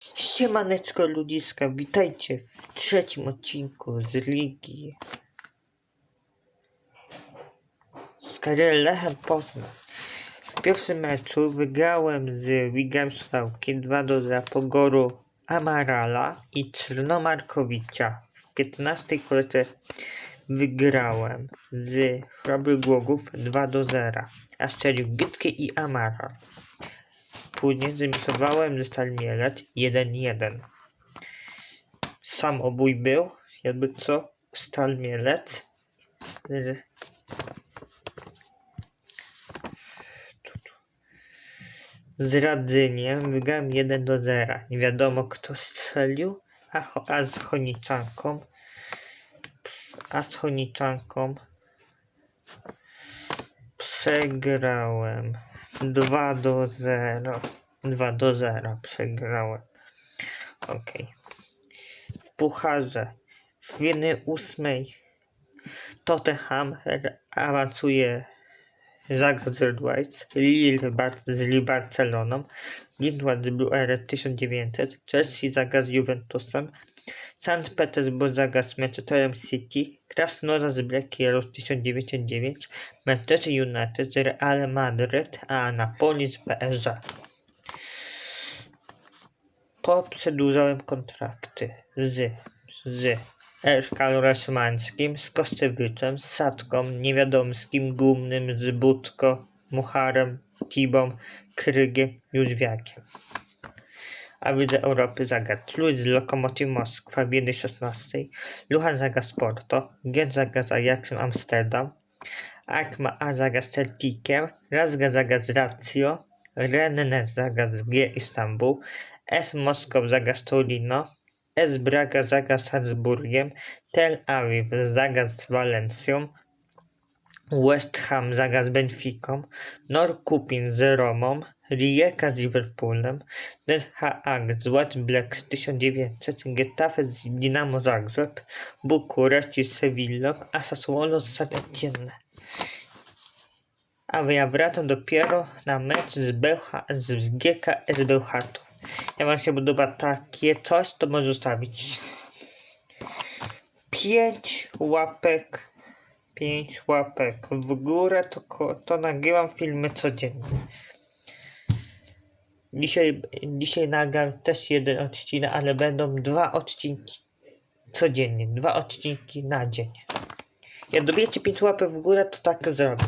Siemaneczko ludziska, witajcie w trzecim odcinku z Ligi z Karel Lechem Poznań. W pierwszym meczu wygrałem z Wigiem Sławki 2 do 0 Pogoru Amarala i Czernomarkowicza. W 15 kolejce wygrałem z Chrobry Głogów 2 do 0, a strzelił i Amaral. Później zremisowałem ze Stal Mielec 1-1. Sam obój był, jakby co, Stal Mielec. z- Radzyniem wygrałem 1 do 0. Nie wiadomo kto strzelił, a, a z Choniczanką a z Choniczanką przegrałem 2 do 0. 2 do 0 przegrałem. Ok. W pucharze w jednej ósmej Tottenham r- awansuje Zagreb White, Lille Bar- z Barceloną, Lindward Bluer 1900, Chelsea zagra z Juventusem, St. Petersburg zagra z Manchesterem City, Krasnodar z Black Heroes 1909, Manchester United z Real Madrid, a Napoli z PSG. Poprzedłużałem kontrakty z, z Erkalem Rosmańskim, z Kostewiczem, z Sadką, Niewiadomskim, Gumnym, z Budko, Mucharem, Tibą, Krygiem, Jóźwiakiem. A widzę Europy zagra Tluj z Lokomotiv Moskwa w 1.16, Luhan zagra z Porto, Gent zagra z Ajaxem Amsterdam, Akma A zagra z Celticiem, Razga zagra z Lazio, Rennes zagra z G Istanbul, S Moskow zagra z Torino, S Braga zagra z Salzburgiem, Tel Aviv zagra z Walencją, West Ham zagra z Benficą, Norrköping z Romą, Rijeka z Liverpoolem, Den Haag z White Black z 1900, Getafe z Dinamo Zagrzeb, Bukureszci z Sewillą, a Sassuolo z San Etienne. A ja wracam dopiero na mecz z, Bełcha, z GKS Bełchatów. Jak wam się podoba takie coś, to może zostawić 5 łapek 5 łapek w górę, to, to nagrywam filmy codziennie. Dzisiaj, dzisiaj nagram też jeden odcinek, ale będą dwa odcinki codziennie, dwa odcinki na dzień. Jak dobijecie 5 łapek w górę, to tak zrobię.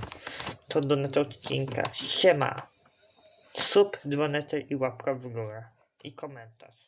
To do tego odcinka. Siema. Sub, dzwoneczek i łapka w górę. I komentarz.